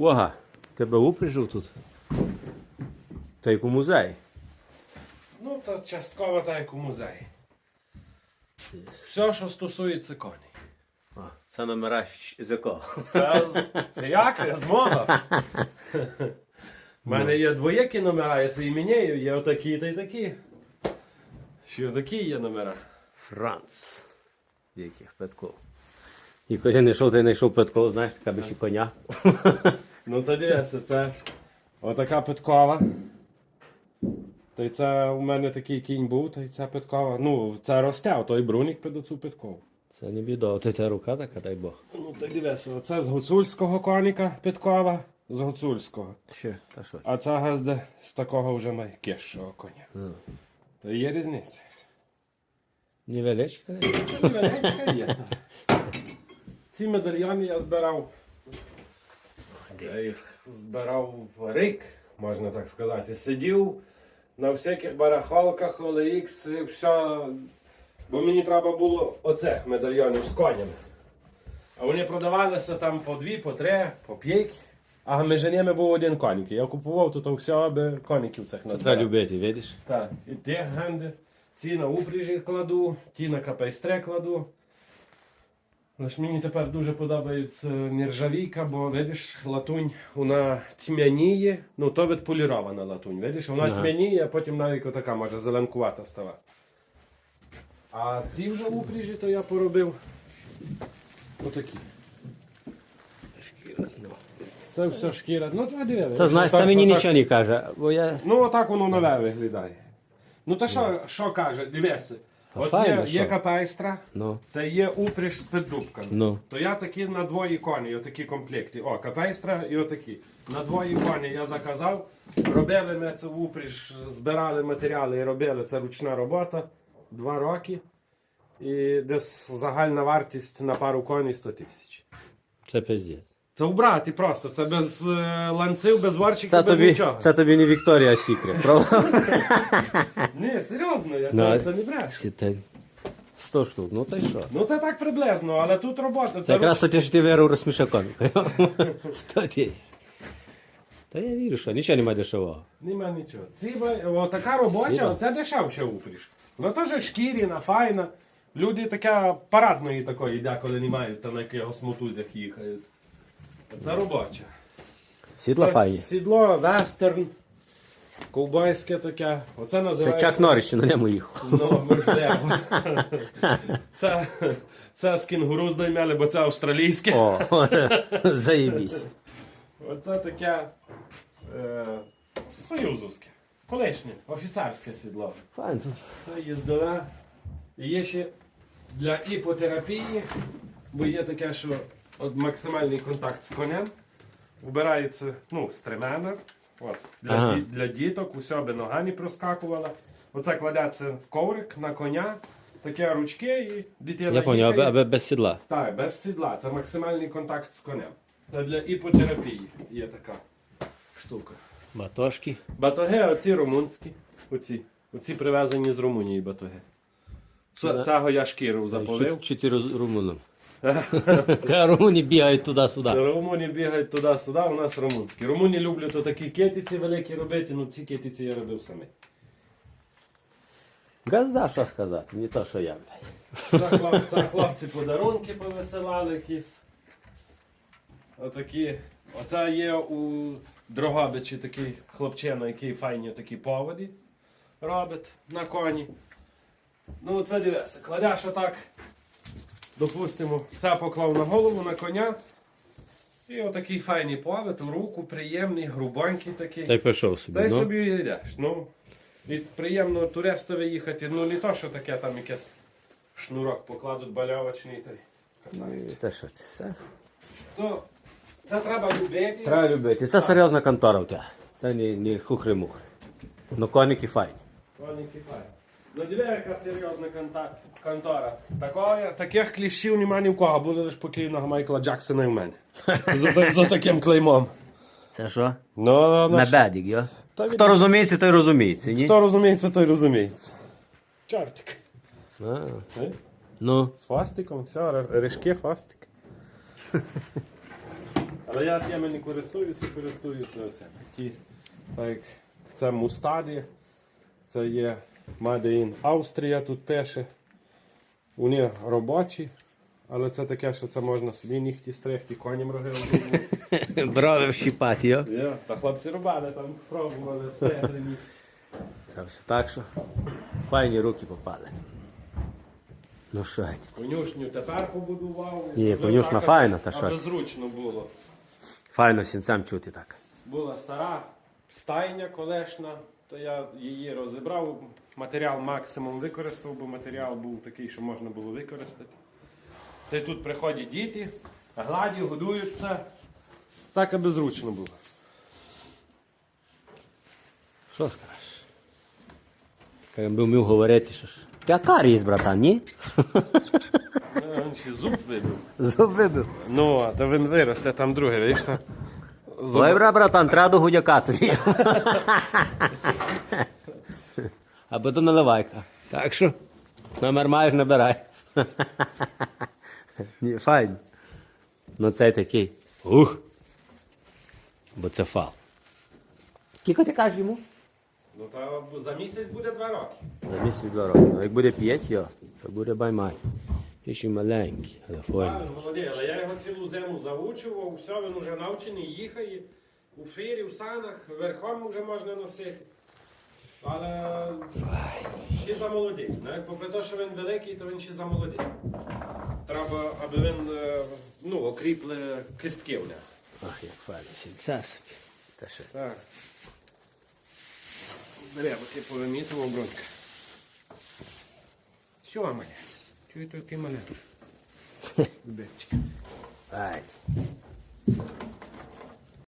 Ага, тебе упряжив тут. Та як у музеї. Ну, то частково так як у музеї. Все, що стосується коней. А, це номера з якого? Це з як? З мого. У мене є двоєкі номера, я собі міняю, є отакі та й такі. Ще такі є номера. Франц. Яких Петков. І коли я знайшов, ти знайшов Петков, знаєш, така би ще коня. Ну то дивися, це отака питкова. Та й це у мене такий кінь був, та й ця питкова. Ну, це росте, а той брунік під оцю питкову. Це не біда, от ця рука така, дай Бог. Ну, й дивися, оце з гуцульського коніка питкова, з гуцульського. Ще, та що? А ця газда з такого вже має кещого коня. Та є різниця. Невеличка. Невелика є. Ці медальйони я збирав. Я їх збирав в рік, можна так сказати. Сидів на всяких барахолках, OLX і все. Бо мені треба було оцих медальйонів з конями. А вони продавалися там по дві, по три, по п'ять. А між ними був один коник. Я купував тут все, аби коників цих Треба назбирав. любити, видиш? Так, і ті генди, ці на упряжі кладу, ті на капейстре кладу. Лиш мені тепер дуже подобається нержавійка, бо видиш, латунь вона тьмяніє, ну то відполірована латунь, видиш, вона Ага. тьмяніє, а потім навіть отака може зеленкувата ставати. А ці вже упряжі, то я поробив отакі. Це все шкіра. Ну, ти диви. Це знаєш, це мені нічого не каже, бо я. Ну, отак воно нове виглядає. Ну, та що, що каже, дивися. От файно, є, що? є капейстра, Ну. та є упряж з піддубками. Ну. То я такі на двоє коні, отакі комплекти. О, капейстра і отакі. На двоє коні я заказав. Робили ми це в упряж, збирали матеріали і робили. Це ручна робота. Два роки. І десь загальна вартість на пару коней 100 тисяч. Це пиздець. Це вбрати просто. Це без е, ланців, без варчиків, Це без тобі, нічого. це тобі не Вікторія Сікре, правда? Ні, серйозно, я Ну, це, це не бреш. Сі, та- 100 штук, ну та й що? Ну це так приблизно, але тут робота. Це якраз то те, що ти вирив розсмішакоміка. 100 тисяч. Та я вірю, що нічого немає дешевого. Нема нічого. Ці о, така робоча, Сіла. це дешевше упріж. Вона теж шкіряна, файна. Люди таке парадної такої деколи не мають, та на якихось мотузях їхають. Це робоча. Сідла Це файні. Сідло, вестерн, ковбойське таке. Оце Це називається. Чак Норріс ще на ньому їхав. Ну, можливо. Це, це з кінгуру знаймели, бо це австралійське. О, заєбісь. Оце таке е, союзовське, колишнє, офіцерське сідло. Файн, Це їздове. І є ще для іпотерапії, бо є таке, що от максимальний контакт з конем. Убирається ну, стремена. От, для, Ага. ді- для діток, усе аби нога не проскакувала. Оце кладеться в коврик на коня, таке ручки і дитина. Я поняв, аби, аби без сідла. Так, без сідла. Це максимальний контакт з конем. Це для іпотерапії є така штука. Батошки. Батоги оці румунські. Оці. Оці привезені з Румунії батоги. Цього я шкіру заповив. Чотири румуном. Румуні бігають туди-сюди. Румуні бігають туди-сюди, у нас румунські. Румуні люблять то такі кетиці великі робити, ну ці кетиці я робив самі. Газда, що сказати, не то, що я. Це, це хлопці подарунки повисилали якісь. Отакі. Оце є у Дрогобичі такий хлопчина, який файні такі поводі робить на коні. Ну, це дивися, кладеш отак, допустимо, це поклав на голову на коня. І отакий файний повід, у руку, приємний, грубонький такий. Та й пішов собі. Та й ну. собі йдеш. Ну, і приємно туристові їхати. Ну не то, що таке там якийсь шнурок покладуть балявочний та й катають. Та що це? То це треба любити. Треба любити. Це серйозна контора у тебе. Це не, не хухри-мухри. Ну коники файні. Вони кипають. Ну диви, яка серйозна конта- контора. Такого, таких кліщів нема ні в кого, буде лише покійного Майкла Джексона і в мене. За, та- за таким клеймом. Це що? Ну, ну, На ж- бедік, йо? Та від- Хто розуміється, той розуміється, ні? Хто розуміється, той розуміється. Чортик. А, Е? ну. З фастиком, все, ре- фастик. Але я тими не користуюся, користуюся оцими. Ті, так, це мустаді, це є Made in Австрія, тут пише. Вони робочі, але це таке, що це можна собі нігті стригти, коням роги обрізати. Брови вщипати, йо. Та хлопці робили, там пробували стригли. Це все так, що файні руки попали. Ну що. Конюшню тепер побудував. Ні, так, файна, та що Аби зручно було. файно сінцем чути так. Була стара стайня колешна, то я її розібрав. Матеріал максимум використав, бо матеріал був такий, що можна було використати. Та й тут приходять діти, гладі, годуються. Так, аби зручно було. Що скажеш? Якби вмів говорити, що ж. Ти карієс, братан, ні? Він ще зуб вибив. Зуб вибив. Ну, а то він виросте, там друге, видиш? Зуб... Ой, бра, братан, треба до гудяка тобі. Або до наливайка. Так що, номер маєш, набирай. Ні, файн. Ну це такий. Ух. Бо це фал. Скільки ти кажеш йому? Ну, та за місяць буде два роки. За місяць два роки. Ну, як буде п'ять, йо, то буде баймай. Ти ще маленький, але файний. він молодий, але я його цілу зиму заучував, все, він вже навчений, їхає. У фірі, в санах, верхом вже можна носити. Але ще замолодий. Навіть попри те, що він великий, то він ще замолодий. Треба, аби він е, ну, окріпли кистки в нього. Ах, як файно, сільця собі. Та що? Так. Треба ти повимітував бронька. Що, маля? Чую тільки маленький. Бечка. Файний.